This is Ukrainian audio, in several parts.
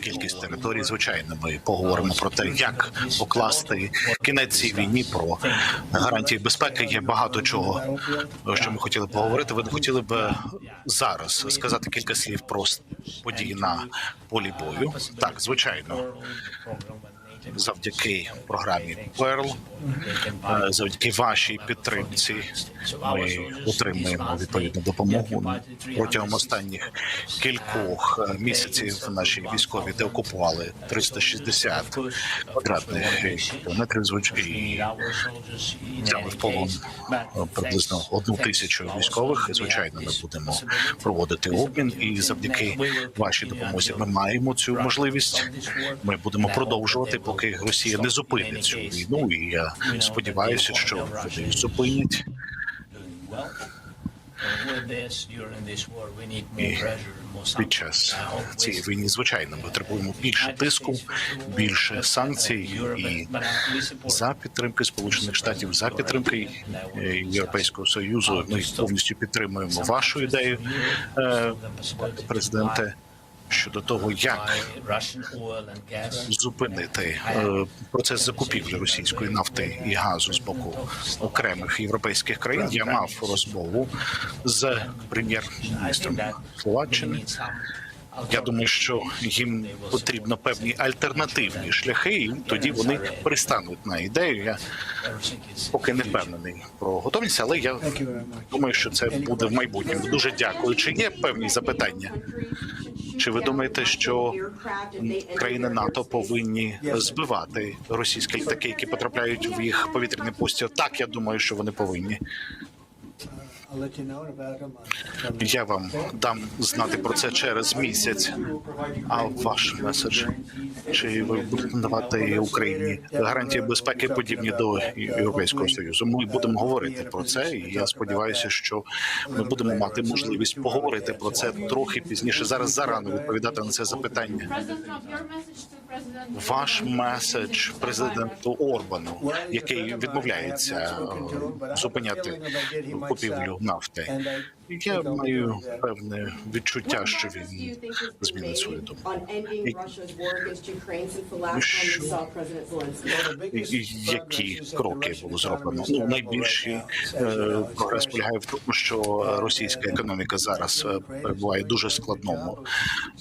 кількість територій. Звичайно, ми поговоримо про те, як покласти кінець цій війні, про гарантії безпеки. Є багато чого, що ми хотіли поговорити. Ви не хотіли б зараз сказати кілька слів про події на полі бою? Так, звичайно, завдяки програмі Перл, завдяки вашій підтримці, ми отримуємо відповідну допомогу протягом останніх кількох е, місяців. Наші військові деокупували 360 квадратних кілометрів звичайно. Взяли в полон е, приблизно одну тисячу військових. І, Звичайно, ми будемо проводити обмін, і завдяки вашій допомозі ми маємо цю можливість. Ми будемо продовжувати, поки Росія не зупинить цю війну. І я сподіваюся, що вони зупинять. Під час цієї війни, звичайно, ми потребуємо більше тиску, більше санкцій і за підтримки Сполучених Штатів, за підтримки е, Європейського союзу. Ми повністю підтримуємо вашу ідею, е, президенте, щодо того, як зупинити е, процес закупівлі російської нафти і газу з боку окремих європейських країн. Я мав розмову з прем'єр-міністром Словаччини. Я думаю, що їм потрібно певні альтернативні шляхи, і тоді вони пристануть на ідею. Я поки не впевнений про готовність, але я думаю, що це буде в майбутньому. Дуже дякую. Чи є певні запитання? Чи ви думаєте, що країни НАТО повинні збивати російські літаки, які потрапляють в їх повітряний простір? Так, я думаю, що вони повинні. Я вам дам знати про це через місяць. А ваш меседж? Чи ви будете надавати Україні гарантії безпеки подібні до Європейського союзу? Ми будемо говорити про це, і я сподіваюся, що ми будемо мати можливість поговорити про це трохи пізніше. Зараз зарано відповідати на це запитання. Ваш меседж президенту Орбану, який відмовляється е, зупиняти купівлю нафти. Я маю певне відчуття, що він змінить свою думку. І Які кроки було зроблено? Ну найбільший е, прогрес полягає в тому, що російська економіка зараз е, перебуває в дуже складному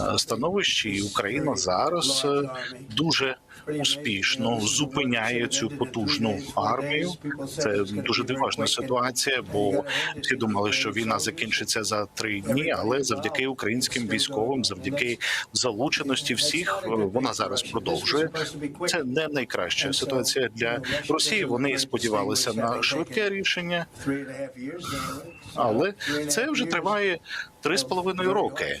е, становищі, і Україна зараз е, дуже успішно зупиняє цю потужну армію. Це дуже диважна ситуація, бо всі думали, що війна закінчиться за три дні, але завдяки українським військовим, завдяки залученості всіх, е, вона зараз продовжує. Це не найкраща ситуація для Росії. Вони сподівалися на швидке рішення, але це вже триває три з половиною роки.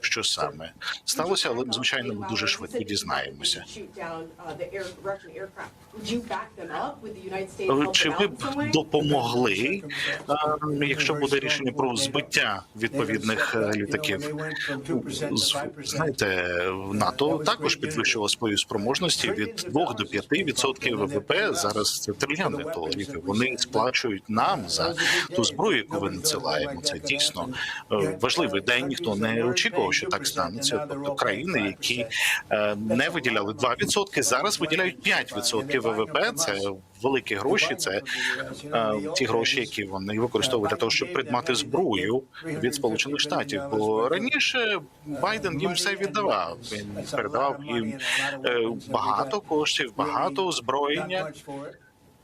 що саме сталося, але звичайно ми дуже швидко дізнаємося. Чи ви б допомогли, якщо буде рішення про збиття відповідних е, літаків? Знаєте, НАТО також підвищило свої спроможності від 2 до 5 відсотків ВВП. Зараз це трильйони доларів. Вони сплачують нам за ту зброю, яку ви надсилаємо. Це дійсно е, важливий день. Ніхто не очікував, що так станеться. Тобто країни, які е, не виділяли 2%, зараз виділяють 5% ВВП. Це великі гроші. Це е, ті гроші, які вони використовують для того, щоб придбати зброю від сполучених штатів. Бо раніше Байден їм все віддавав. Він передавав їм е, багато коштів, багато озброєння.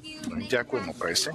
Thank you. Thank Дякуємо пресі.